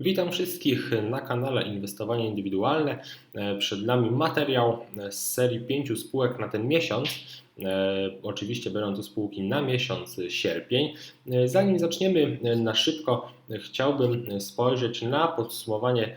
Witam wszystkich na kanale Inwestowanie Indywidualne. E, przed nami materiał z serii pięciu spółek na ten miesiąc. E, oczywiście będą to spółki na miesiąc sierpień. E, zanim zaczniemy na szybko, chciałbym spojrzeć na podsumowanie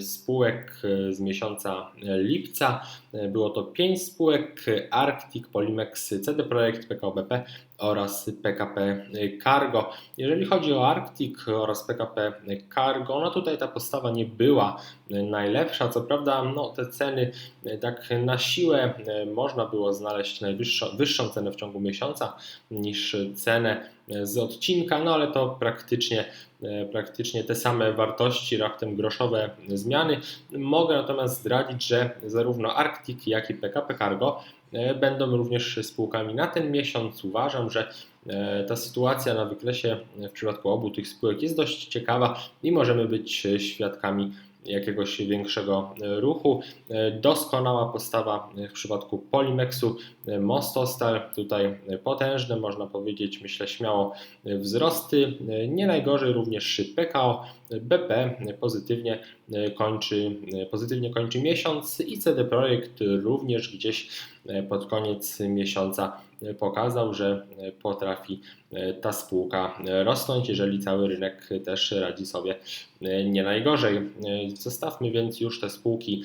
spółek z miesiąca lipca. Było to 5 spółek: Arctic, Polimex, CD Projekt, PKO BP oraz PKP Cargo. Jeżeli chodzi o Arctic oraz PKP Cargo, no tutaj ta postawa nie była najlepsza. Co prawda, no te ceny tak na siłę można było znaleźć najwyższą wyższą cenę w ciągu miesiąca niż cenę z odcinka, no ale to praktycznie, praktycznie te same wartości, raptem groszowe zmiany. Mogę natomiast zdradzić, że zarówno Arctic, jak i PKP Cargo E, będą również spółkami na ten miesiąc. Uważam, że e, ta sytuacja na wykresie w przypadku obu tych spółek jest dość ciekawa i możemy być świadkami jakiegoś większego ruchu. Doskonała postawa w przypadku Polimexu, Mostostal, tutaj potężne, można powiedzieć, myślę śmiało wzrosty. Nie najgorzej również PKO, BP pozytywnie kończy, pozytywnie kończy miesiąc i CD Projekt również gdzieś pod koniec miesiąca pokazał, że potrafi ta spółka rosnąć, jeżeli cały rynek też radzi sobie nie najgorzej. Zostawmy więc już te spółki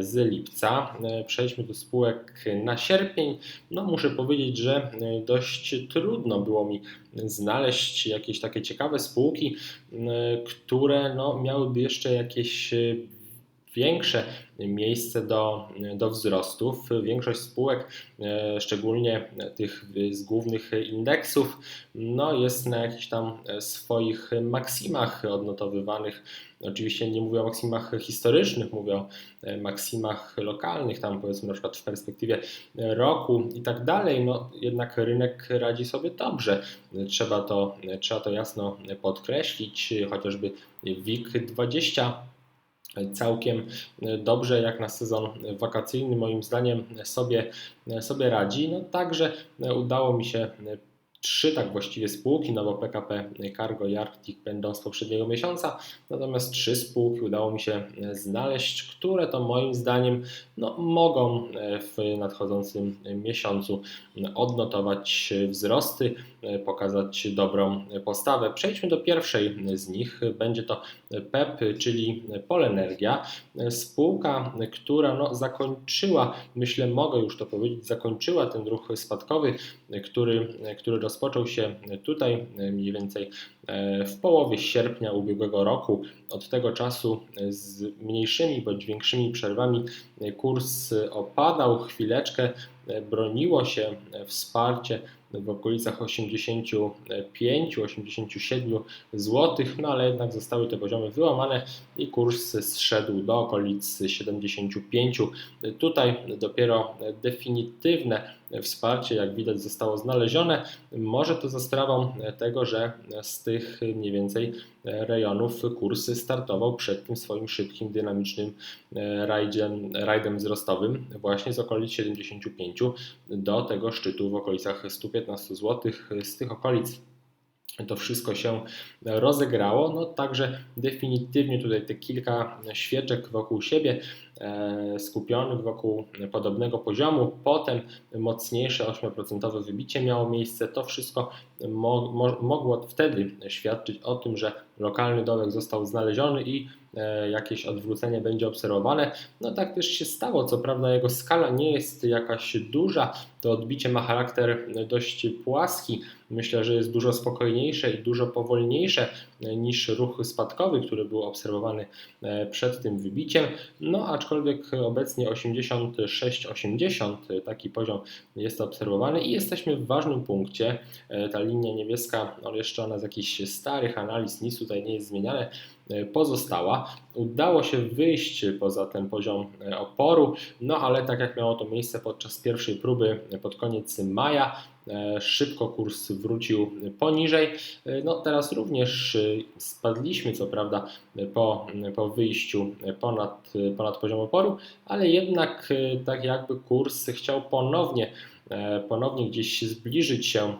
z lipca. Przejdźmy do spółek na sierpień. No muszę powiedzieć, że dość trudno było mi znaleźć jakieś takie ciekawe spółki, które no, miałyby jeszcze jakieś większe miejsce do, do wzrostów. Większość spółek, e, szczególnie tych z głównych indeksów, no jest na jakichś tam swoich maksimach odnotowywanych. Oczywiście nie mówię o maksimach historycznych, mówię o maksimach lokalnych, tam powiedzmy na przykład w perspektywie roku i tak dalej. No jednak rynek radzi sobie dobrze. Trzeba to, trzeba to jasno podkreślić, chociażby WIG 20 całkiem dobrze, jak na sezon wakacyjny, moim zdaniem sobie, sobie radzi. No, także udało mi się trzy tak właściwie spółki, no bo PKP Cargo i Arctic będą z poprzedniego miesiąca, natomiast trzy spółki udało mi się znaleźć, które to moim zdaniem no, mogą w nadchodzącym miesiącu odnotować wzrosty, pokazać dobrą postawę. Przejdźmy do pierwszej z nich, będzie to PEP, czyli Polenergia, spółka, która no, zakończyła, myślę mogę już to powiedzieć, zakończyła ten ruch spadkowy, który, który rozpoczął się tutaj mniej więcej e, w połowie sierpnia ubiegłego roku. Od tego czasu z mniejszymi bądź większymi przerwami kurs opadał chwileczkę, broniło się wsparcie w okolicach 85-87 zł, no ale jednak zostały te poziomy wyłamane i kurs zszedł do okolic 75. Tutaj dopiero definitywne wsparcie, jak widać, zostało znalezione. Może to za sprawą tego, że z tych mniej więcej rejonów kurs startował przed tym swoim szybkim, dynamicznym rajdem, rajdem wzrostowym właśnie z okolic 75 do tego szczytu w okolicach 115 zł. Z tych okolic to wszystko się rozegrało. No także definitywnie tutaj te kilka świeczek wokół siebie e, skupionych wokół podobnego poziomu. Potem mocniejsze 8% wybicie miało miejsce. To wszystko mo mogło wtedy świadczyć o tym, że lokalny dołek został znaleziony i e, jakieś odwrócenie będzie obserwowane. No tak też się stało, co prawda jego skala nie jest jakaś duża, to odbicie ma charakter dość płaski. Myślę, że jest dużo spokojniejsze i dużo powolniejsze niż ruch spadkowy, który był obserwowany e, przed tym wybiciem. No aczkolwiek obecnie 86-80 taki poziom jest obserwowany i jesteśmy w ważnym punkcie. E, ta linia niebieska, ona z jakichś starych analiz, nic tutaj nie jest zmieniane, e, pozostała. Udało się wyjść poza ten poziom oporu, no ale tak jak miało to miejsce podczas pierwszej próby pod koniec maja, E, szybko kurs wrócił poniżej. E, no teraz również e, spadliśmy, co prawda, po, po wyjściu ponad, ponad poziom oporu, ale jednak tak jakby kurs chciał ponownie, ponownie gdzieś zbliżyć się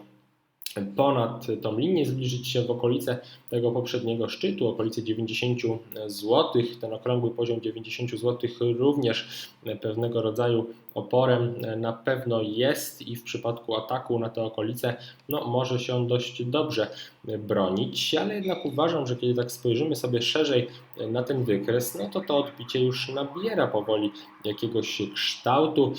ponad tą linię, zbliżyć się w okolice tego poprzedniego szczytu, okolice 90 zł. Ten okrągły poziom 90 zł również pewnego rodzaju oporem na pewno jest i w przypadku ataku na te okolice no, może się dość dobrze bronić, ale jednak uważam, że kiedy tak spojrzymy sobie szerzej na ten wykres, no to to odbicie już nabiera powoli jakiegoś kształtu.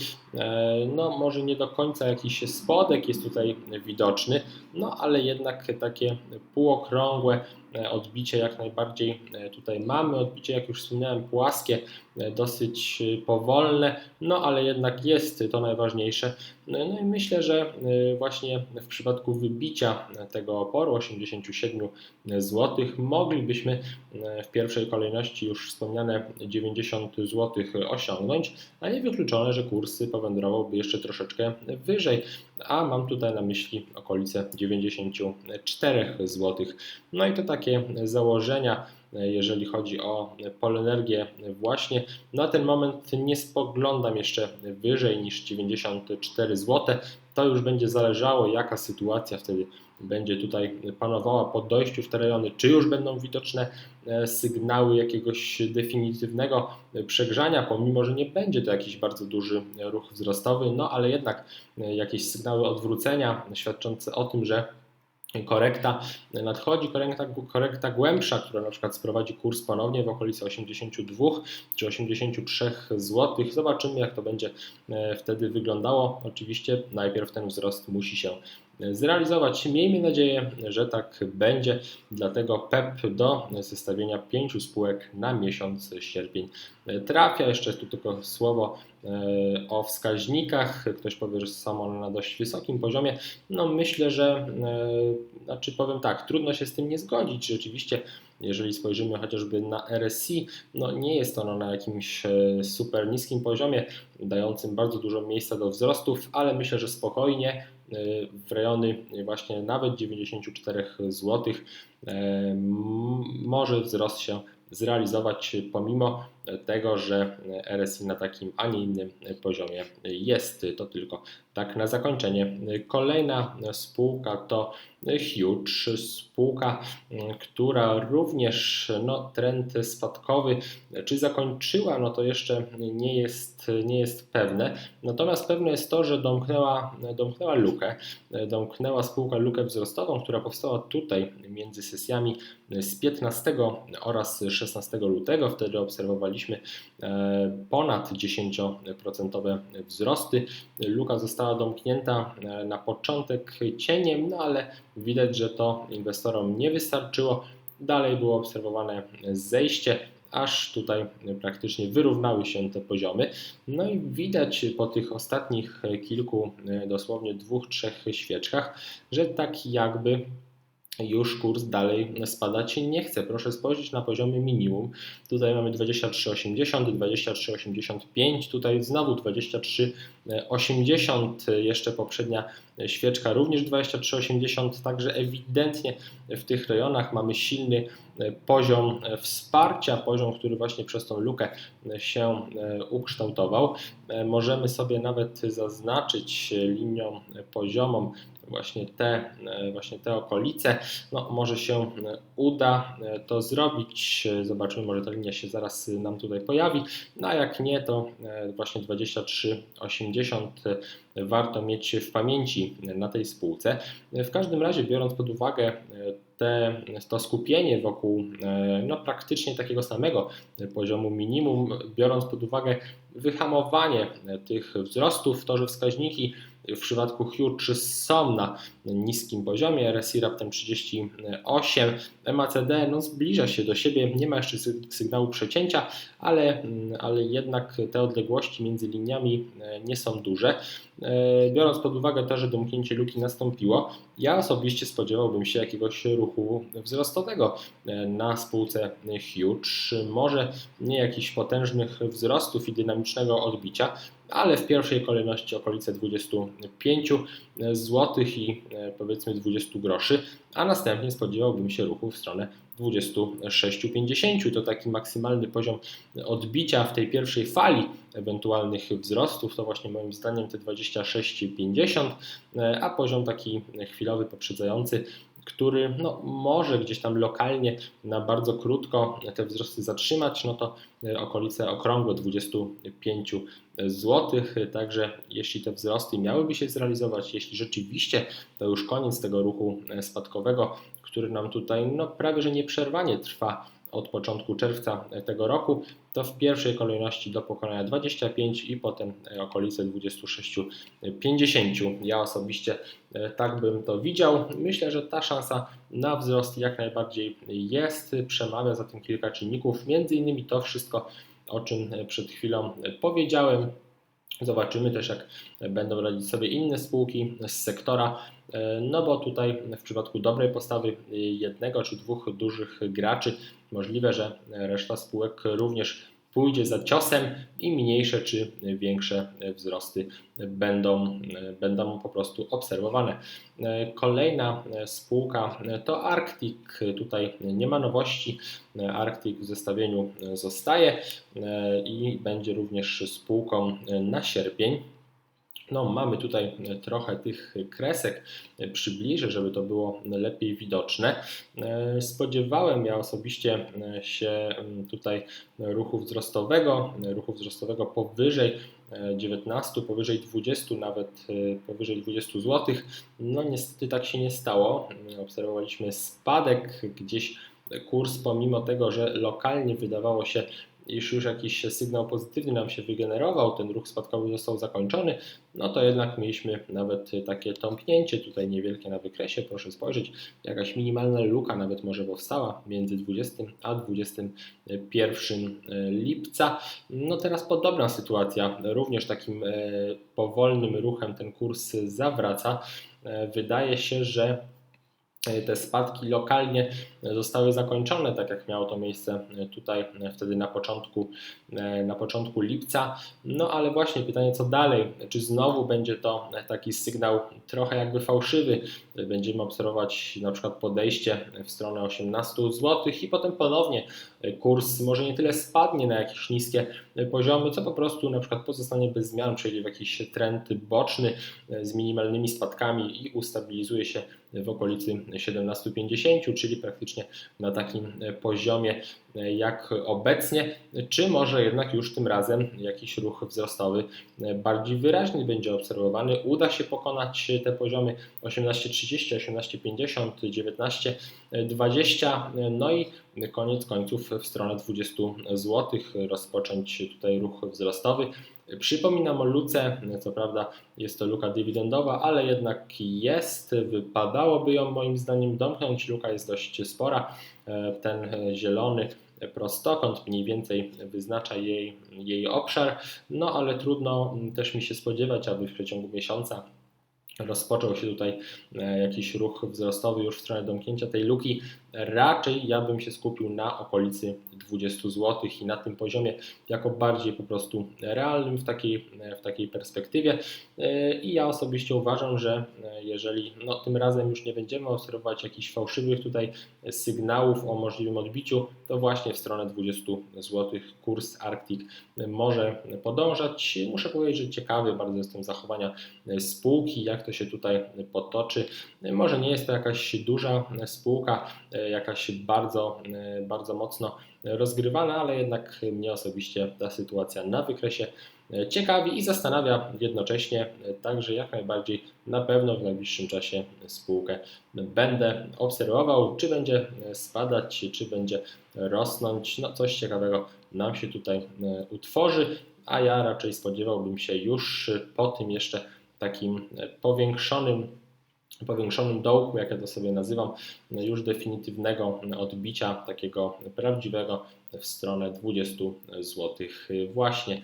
No, może nie do końca jakiś spodek jest tutaj widoczny, no ale jednak takie półokrągłe E, odbicie jak najbardziej e, tutaj mamy. Odbicie, jak już wspomniałem, płaskie, e, dosyć powolne, no ale jednak jest to najważniejsze. No i myślę, że właśnie w przypadku wybicia tego oporu 87 zł moglibyśmy w pierwszej kolejności już wspomniane 90 zł osiągnąć, a nie wykluczone, że kursy powędrowałby jeszcze troszeczkę wyżej, a mam tutaj na myśli okolice 94 zł. No i to takie założenia, jeżeli chodzi o polenergię właśnie. Na ten moment nie spoglądam jeszcze wyżej niż 94 zł. To już będzie zależało, jaka sytuacja wtedy będzie tutaj panowała po dojściu w te rejony, czy już będą widoczne e, sygnały jakiegoś definitywnego przegrzania, pomimo że nie będzie to jakiś bardzo duży ruch wzrostowy, no ale jednak e, jakieś sygnały odwrócenia świadczące o tym, że korekta nadchodzi, korekta, korekta głębsza, która na przykład sprowadzi kurs ponownie w okolicy 82 czy 83 zł. Zobaczymy, jak to będzie e, wtedy wyglądało. Oczywiście najpierw ten wzrost musi się zrealizować. Miejmy nadzieję, że tak będzie. Dlatego PEP do zestawienia pięciu spółek na miesiąc sierpień trafia. Jeszcze tu tylko słowo e, o wskaźnikach. Ktoś powie, że są one na dość wysokim poziomie. No myślę, że e, znaczy powiem tak, trudno się z tym nie zgodzić. Rzeczywiście jeżeli spojrzymy chociażby na RSI, no nie jest ono na jakimś e, super niskim poziomie, dającym bardzo dużo miejsca do wzrostów, ale myślę, że spokojnie w rejony właśnie nawet 94 zł może wzrost się zrealizować pomimo tego, że RSI na takim, a nie innym poziomie jest. To tylko tak na zakończenie. Kolejna spółka to Huge, spółka, która również no, trend spadkowy, czy zakończyła, no to jeszcze nie jest, nie jest pewne. Natomiast pewne jest to, że domknęła, domknęła lukę, domknęła spółka lukę wzrostową, która powstała tutaj między sesjami z 15 oraz 16 lutego. Wtedy obserwowaliśmy e, ponad 10% wzrosty. Luka została domknięta e, na początek cieniem, no ale widać, że to inwestorom nie wystarczyło. Dalej było obserwowane zejście, aż tutaj praktycznie wyrównały się te poziomy. No i widać po tych ostatnich kilku, e, dosłownie dwóch, trzech świeczkach, że tak jakby już kurs dalej spadać nie chce. Proszę spojrzeć na poziomy minimum. Tutaj mamy 23,80, 23,85, tutaj znowu 23,80, jeszcze poprzednia świeczka również 23,80, także ewidentnie w tych rejonach mamy silny poziom wsparcia, poziom, który właśnie przez tą lukę się ukształtował. Możemy sobie nawet zaznaczyć linią poziomą właśnie te, e, właśnie te okolice. No, może się e, uda e, to zrobić. Zobaczymy, może ta linia się zaraz nam tutaj pojawi. No a jak nie, to właśnie 23,80 warto mieć w pamięci na tej spółce. W każdym razie, biorąc pod uwagę te, to skupienie wokół no, praktycznie takiego samego poziomu minimum, biorąc pod uwagę wyhamowanie tych wzrostów, to, że wskaźniki w przypadku Huge są na niskim poziomie, RSI raptem 38, MACD no, zbliża się do siebie, nie ma jeszcze sygnału przecięcia, ale, ale jednak te odległości między liniami e, nie są duże. E, biorąc pod uwagę to, że domknięcie luki nastąpiło, ja osobiście spodziewałbym się jakiegoś ruchu wzrostowego e, na spółce Huge, może nie jakichś potężnych wzrostów i dynamicznego odbicia, ale w pierwszej kolejności okolice 25 zł i powiedzmy 20 groszy, a następnie spodziewałbym się ruchu w stronę 26,50. To taki maksymalny poziom odbicia w tej pierwszej fali ewentualnych wzrostów. To właśnie moim zdaniem te 26,50, a poziom taki chwilowy, poprzedzający który no, może gdzieś tam lokalnie na bardzo krótko te wzrosty zatrzymać, no to e, okolice okrągłe 25 zł. Także jeśli te wzrosty miałyby się zrealizować, jeśli rzeczywiście to już koniec tego ruchu e, spadkowego, który nam tutaj no, prawie że nieprzerwanie trwa od początku czerwca tego roku, to w pierwszej kolejności do pokonania 25 i potem okolice 26-50. Ja osobiście e, tak bym to widział. Myślę, że ta szansa na wzrost jak najbardziej jest. Przemawia za tym kilka czynników, między innymi to wszystko, o czym przed chwilą powiedziałem. Zobaczymy też, jak będą radzić sobie inne spółki z sektora. E, no bo tutaj w przypadku dobrej postawy jednego czy dwóch dużych graczy możliwe, że reszta spółek również pójdzie za ciosem i mniejsze czy większe wzrosty będą, będą po prostu obserwowane. Kolejna spółka to Arctic. Tutaj nie ma nowości. Arctic w zestawieniu zostaje i będzie również spółką na sierpień. No, mamy tutaj trochę tych kresek, przybliżę, żeby to było lepiej widoczne. Spodziewałem ja osobiście się tutaj ruchu wzrostowego, ruchu wzrostowego powyżej 19, powyżej 20, nawet powyżej 20 zł. No niestety tak się nie stało. Obserwowaliśmy spadek gdzieś kurs, pomimo tego, że lokalnie wydawało się jeśli już jakiś sygnał pozytywny nam się wygenerował, ten ruch spadkowy został zakończony, no to jednak mieliśmy nawet takie tąpnięcie tutaj niewielkie na wykresie. Proszę spojrzeć, jakaś minimalna luka nawet może powstała między 20 a 21 lipca. No teraz podobna sytuacja, również takim e, powolnym ruchem ten kurs zawraca. E, wydaje się, że E, te spadki lokalnie zostały zakończone, tak jak miało to miejsce tutaj e, wtedy na początku, e, na początku lipca. No ale właśnie pytanie, co dalej? Czy znowu będzie to taki sygnał trochę jakby fałszywy? Będziemy obserwować na przykład podejście w stronę 18 zł i potem ponownie kurs może nie tyle spadnie na jakieś niskie poziomy, co po prostu na przykład pozostanie bez zmian, przejdzie w jakiś trend boczny z minimalnymi spadkami i ustabilizuje się w okolicy 17,50, czyli praktycznie na takim poziomie jak obecnie, czy może jednak już tym razem jakiś ruch wzrostowy bardziej wyraźny będzie obserwowany. Uda się pokonać te poziomy 18,30, 18,50, 19,20, no i koniec końców w stronę 20 zł rozpocząć tutaj ruch wzrostowy. Przypominam o luce, co prawda jest to luka dywidendowa, ale jednak jest, wypadałoby ją moim zdaniem domknąć, luka jest dość spora, ten zielony prostokąt mniej więcej wyznacza jej, jej obszar, no ale trudno też mi się spodziewać, aby w przeciągu miesiąca rozpoczął się tutaj e, jakiś ruch wzrostowy już w stronę domknięcia tej luki, raczej ja bym się skupił na okolicy 20 zł i na tym poziomie jako bardziej po prostu realnym w takiej, w takiej perspektywie. E, I ja osobiście uważam, że e, jeżeli no, tym razem już nie będziemy obserwować jakichś fałszywych tutaj sygnałów o możliwym odbiciu, to właśnie w stronę 20 zł kurs Arctic może podążać. Muszę powiedzieć, że ciekawy bardzo jestem zachowania spółki, jak to się tutaj potoczy. Może nie jest to jakaś duża spółka, jakaś bardzo, bardzo mocno rozgrywana, ale jednak mnie osobiście ta sytuacja na wykresie ciekawi i zastanawia jednocześnie, także jak najbardziej na pewno w najbliższym czasie spółkę będę obserwował, czy będzie spadać, czy będzie rosnąć. No coś ciekawego nam się tutaj utworzy, a ja raczej spodziewałbym się już po tym jeszcze takim powiększonym powiększonym dołku, jak ja to sobie nazywam, już definitywnego odbicia takiego prawdziwego w stronę 20 zł właśnie.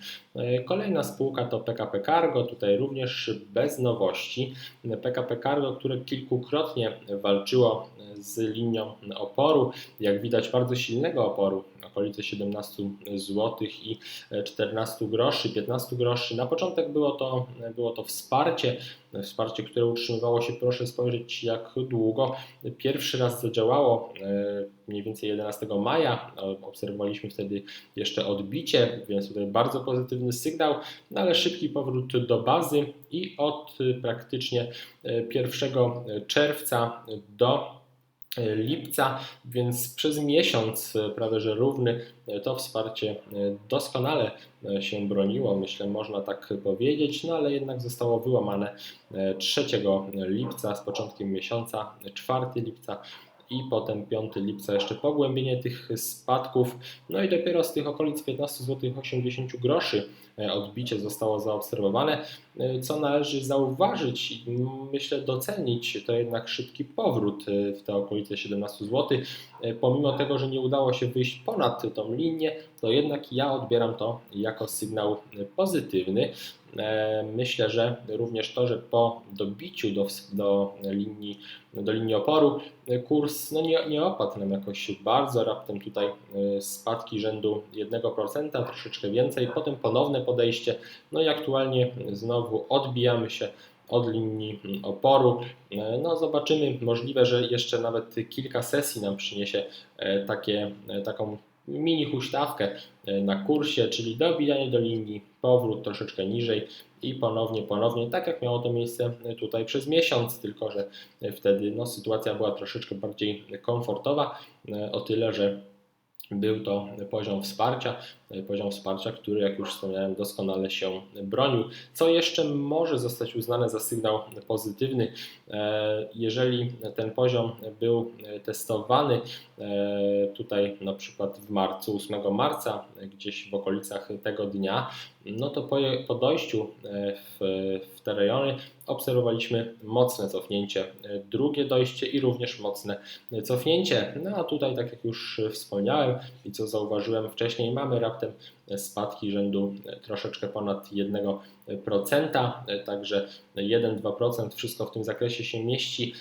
Kolejna spółka to PKP Cargo, tutaj również bez nowości. PKP Cargo, które kilkukrotnie walczyło z linią oporu, jak widać bardzo silnego oporu, okolice 17 zł i 14 groszy, 15 groszy. Na początek było to, było to wsparcie, wsparcie, które utrzymywało się, proszę spojrzeć jak długo. Pierwszy raz zadziałało e, mniej więcej 11 maja, obserwowaliśmy wtedy jeszcze odbicie, więc tutaj bardzo pozytywny sygnał, no ale szybki powrót do bazy i od praktycznie 1 e, czerwca do lipca, więc przez miesiąc prawie że równy to wsparcie doskonale się broniło, myślę można tak powiedzieć, no ale jednak zostało wyłamane 3 lipca z początkiem miesiąca, 4 lipca i potem 5 lipca jeszcze pogłębienie tych spadków, no i dopiero z tych okolic 15 zł 80 groszy E, odbicie zostało zaobserwowane, co należy zauważyć i myślę docenić, to jednak szybki powrót e, w te okolice 17 zł. Pomimo tego, że nie udało się wyjść ponad tą linię, to jednak ja odbieram to jako sygnał pozytywny. Myślę, że również to, że po dobiciu do, do, linii, do linii oporu kurs no nie, nie opadł nam jakoś bardzo, raptem tutaj spadki rzędu 1%, troszeczkę więcej, potem ponowne podejście. No i aktualnie znowu odbijamy się od linii oporu. No zobaczymy, możliwe, że jeszcze nawet kilka sesji nam przyniesie e, takie, e, taką mini huśtawkę e, na kursie, czyli dobijanie do linii, powrót troszeczkę niżej i ponownie, ponownie, tak jak miało to miejsce tutaj przez miesiąc, tylko że wtedy no, sytuacja była troszeczkę bardziej komfortowa, o tyle, że był to poziom wsparcia, poziom wsparcia, który, jak już wspomniałem, doskonale się bronił. Co jeszcze może zostać uznane za sygnał pozytywny, e, jeżeli ten poziom był testowany e, tutaj na przykład w marcu, 8 marca, gdzieś w okolicach tego dnia, no to po, po dojściu e, w, w te rejony obserwowaliśmy mocne cofnięcie, drugie dojście i również mocne cofnięcie. No a tutaj, tak jak już wspomniałem i co zauważyłem wcześniej, mamy raptem spadki rzędu troszeczkę ponad 1%, także 1-2% wszystko w tym zakresie się mieści.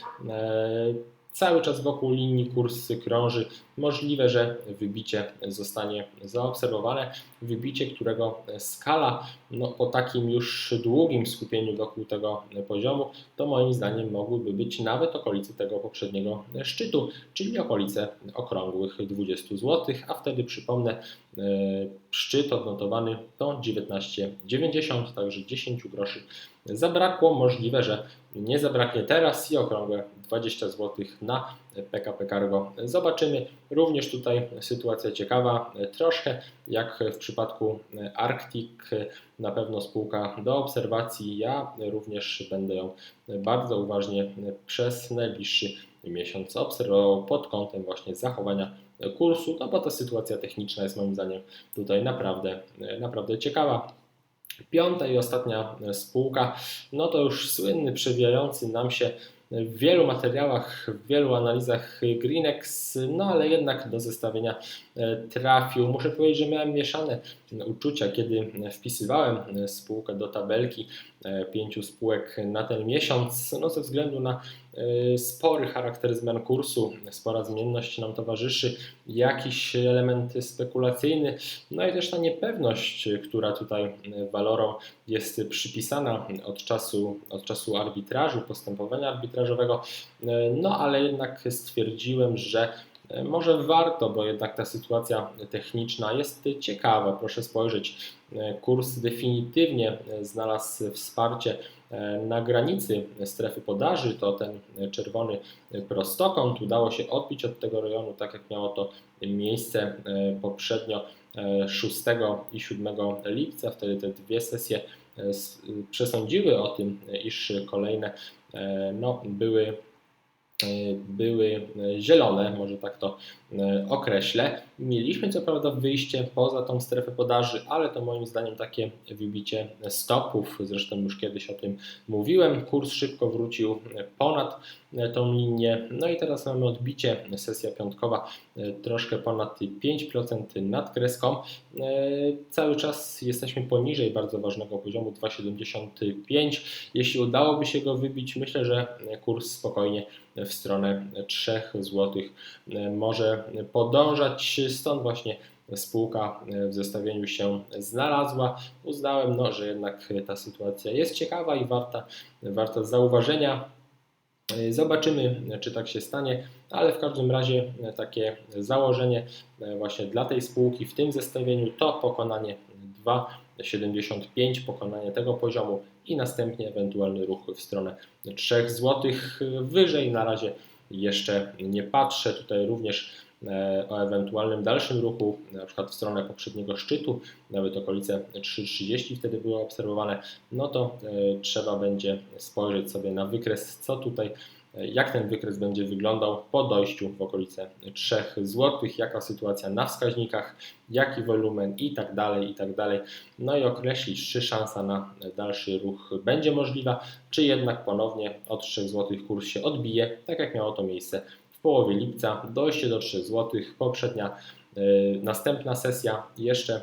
Cały czas wokół linii kurs krąży. Możliwe, że wybicie zostanie zaobserwowane. Wybicie, którego skala no, po takim już długim skupieniu wokół tego poziomu, to moim zdaniem mogłyby być nawet okolice tego poprzedniego szczytu, czyli okolice okrągłych 20 zł, a wtedy przypomnę, e, szczyt odnotowany to 19,90, także 10 groszy zabrakło. Możliwe, że nie zabraknie teraz i okrągłe 20 zł na PKP Cargo. Zobaczymy. Również tutaj sytuacja ciekawa, troszkę jak w przypadku Arctic, na pewno spółka do obserwacji. Ja również będę ją bardzo uważnie przez najbliższy miesiąc obserwował pod kątem właśnie zachowania kursu, no bo ta sytuacja techniczna jest moim zdaniem tutaj naprawdę, naprawdę ciekawa. Piąta i ostatnia spółka, no to już słynny, przewijający nam się w wielu materiałach, w wielu analizach Greenex, no ale jednak do zestawienia e, trafił. Muszę powiedzieć, że miałem mieszane uczucia, kiedy wpisywałem spółkę do tabelki e, pięciu spółek na ten miesiąc, no ze względu na e, spory charakter zmian kursu, spora zmienność nam towarzyszy, jakiś element spekulacyjny, no i też ta niepewność, która tutaj walorom jest przypisana od czasu, od czasu arbitrażu, postępowania arbitrażowego, no ale jednak stwierdziłem, że E, może warto, bo jednak ta sytuacja techniczna jest ciekawa. Proszę spojrzeć, e, kurs definitywnie e, znalazł wsparcie na granicy strefy podaży. To ten czerwony prostokąt udało się odbić od tego rejonu, tak jak miało to miejsce poprzednio 6 i 7 lipca. Wtedy te dwie sesje przesądziły o tym, iż kolejne no, były E, były e, zielone, może tak to e, określę. Mieliśmy co prawda wyjście poza tą strefę podaży, ale to moim zdaniem takie wybicie stopów, zresztą już kiedyś o tym mówiłem. Kurs szybko wrócił ponad tą linię. No i teraz mamy odbicie, sesja piątkowa troszkę ponad 5% nad kreską. Cały czas jesteśmy poniżej bardzo ważnego poziomu 2,75. Jeśli udałoby się go wybić, myślę, że kurs spokojnie w stronę 3 zł może podążać. Stąd właśnie spółka w zestawieniu się znalazła. Uznałem, no, że jednak ta sytuacja jest ciekawa i warta, warta zauważenia. Zobaczymy, czy tak się stanie, ale w każdym razie takie założenie właśnie dla tej spółki w tym zestawieniu to pokonanie 2,75, pokonanie tego poziomu i następnie ewentualny ruch w stronę 3 zł wyżej. Na razie jeszcze nie patrzę. Tutaj również e, o ewentualnym dalszym ruchu, na przykład w stronę poprzedniego szczytu, nawet okolice 3,30 wtedy były obserwowane, no to e, trzeba będzie spojrzeć sobie na wykres, co tutaj jak ten wykres będzie wyglądał po dojściu w okolice 3 zł, jaka sytuacja na wskaźnikach, jaki wolumen i tak dalej, i tak dalej. No i określić, czy szansa na dalszy ruch będzie możliwa, czy jednak ponownie od 3 zł kurs się odbije, tak jak miało to miejsce połowie lipca, dojście do 3 zł, poprzednia, yy, następna sesja jeszcze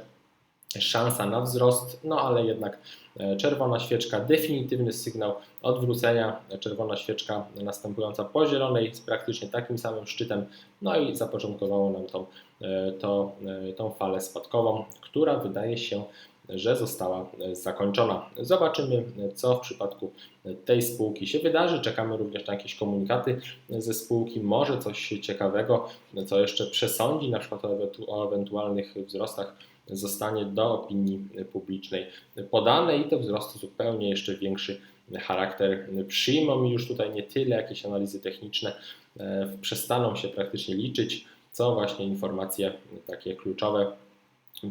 szansa na wzrost, no ale jednak e, czerwona świeczka, definitywny sygnał odwrócenia, czerwona świeczka następująca po zielonej z praktycznie takim samym szczytem, no i zapoczątkowało nam tą, e, to, e, tą falę spadkową, która wydaje się, że została zakończona. Zobaczymy, co w przypadku tej spółki się wydarzy. Czekamy również na jakieś komunikaty ze spółki, może coś ciekawego, co jeszcze przesądzi, na przykład o ewentualnych wzrostach zostanie do opinii publicznej podane i te wzrosty zupełnie jeszcze większy charakter przyjmą i już tutaj nie tyle jakieś analizy techniczne e, przestaną się praktycznie liczyć, co właśnie informacje takie kluczowe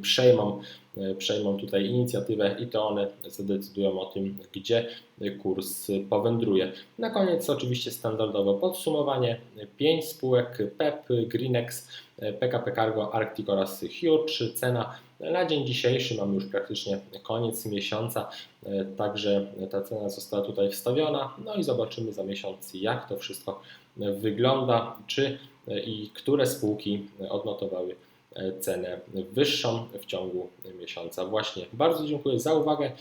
przejmą, e, przejmą tutaj inicjatywę i to one zadecydują o tym, gdzie kurs powędruje. Na koniec oczywiście standardowo podsumowanie. 5 spółek PEP, Greenex, PKP Cargo, Arctic oraz Huge. Cena na dzień dzisiejszy mamy już praktycznie koniec miesiąca, e, także ta cena została tutaj wstawiona. No i zobaczymy za miesiąc, jak to wszystko wygląda, czy i które spółki odnotowały cenę wyższą w ciągu miesiąca. Właśnie bardzo dziękuję za uwagę.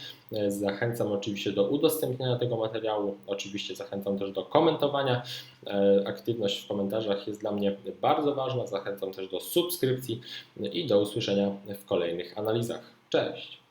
Zachęcam oczywiście do udostępniania tego materiału. Oczywiście zachęcam też do komentowania. Aktywność w komentarzach jest dla mnie bardzo ważna. Zachęcam też do subskrypcji i do usłyszenia w kolejnych analizach. Cześć!